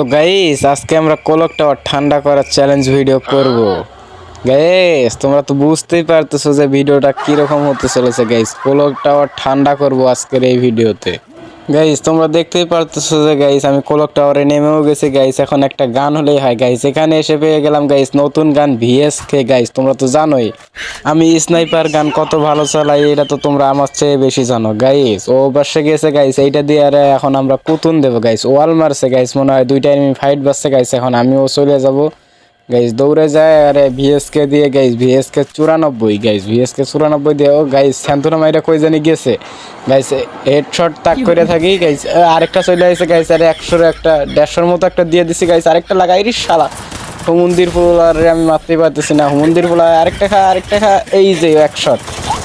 তো গাইস আজকে আমরা কোলক টাওয়ার ঠান্ডা করার চ্যালেঞ্জ ভিডিও করব। গাইস তোমরা তো বুঝতেই পারতেছো যে ভিডিওটা কীরকম হতে চলেছে। গাইস কোলক টাওয়ার ঠান্ডা করব আজকের এই ভিডিওতে গাইস তোমরা দেখতেই পারতেছো যে গাইস আমি কোলক টাওয়ারে নেমেও গেছি। গাইস এখন একটা গান হলেই হয়। গাইস এখানে এসে পেয়ে গেলাম। গাইস নতুন গান ভিএস কে গাইস তোমরা তো জানোই, আমি স্নাইপার গান কত ভালো চালাই, এটা তো তোমরা আমার চেয়ে বেশি জানো। গাইস ও বাসে গেছে। গাইস এইটা দিয়ে আরে এখন আমরা কুতুন দেবো। গাইস ওয়াল মারছে গাইস মনে হয় দুইটা এনিমি ফাইট বাসছে গাইস এখন আমিও চলে যাব। গাইস দৌড়ে যায় আরে ভিএসকে দিয়ে গাইস ভিএসকে চুরানব্বই গাইস ভিএসকে চুরানব্বই দিয়ে ও গাইস স্যান্তনা মাইরা কই জানি গেছে। গাইস হেডশট তাক করে থাকি গাইস আরেকটা চলে আসছে গাইস আরে একশোর একটা দেড়শোর মতো একটা দিয়ে দিছি গাইস আরেকটা লাগাই রে শালা। হুমন্দির ফুল আর আমি মারতেই পারতেছি না হুমন্দির ফুল আরেকটা খা আরেকটা খা এই যে একশট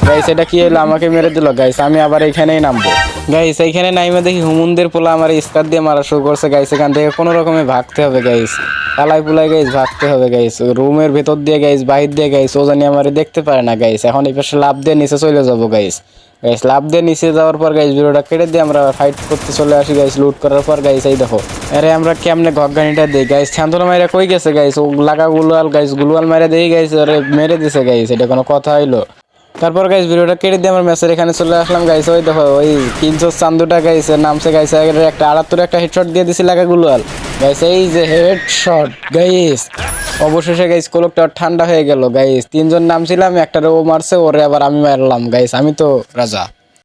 গাইস এটা কি হলো? আমাকে মেরে দিল। গাইস আমি আবার এখানেই নামবো। গাইস এইখানে নাইমে দেখি হুমুন্দের পোলা আমার স্কার দিয়ে মারা শুরু করছে। গাইস এখান থেকে কোনো রকমে ভাগতে হবে গাইস পালাই পুলাই গাইস ভাগতে হবে গাইস রুমের ভেতর দিয়ে গাইস বাহির দিয়ে গাইস ও জানি আমার দেখতে পারে না গাইস এখন এই পাশে লাভ দিয়ে নিচে চলে যাব গাইস গাইস লাভ দিয়ে নিচে যাওয়ার পর গাইস ভিডিওটা কেটে দিয়ে আমরা ফাইট করতে চলে আসি গাইস লুট করার পর গাইস এই দেখো। আরে আমরা কেমনে ঘগানিটা দিই গাইস ছান্দনা মাইরা কই গেছে গাইস ও লাগা গুলুয়াল গাইস গুলুয়াল মাইরা দেই গাইস আরে মেরে দিছে গাইস এটা কোনো কথা হইল? তারপর গাইস ভিডিওটা কেটে দিয়ে আমার ম্যাচের এখানে চলে আসলাম গাইস ওই দেখো, ওই তিনশো চান্দুটা গাইছে নামছে গাইস একটা আড়াত্তর একটা হেডশট দিয়ে দিছি লাগা গুলোয়াল। গাইস এই যে হেডশট গাইস অবশেষে গাইস কোলকটা ঠান্ডা হয়ে গেল গাইস তিনজন নামছিলাম একটা ও মারছে, ওরে আবার আমি মারলাম গাইস আমি তো রাজা।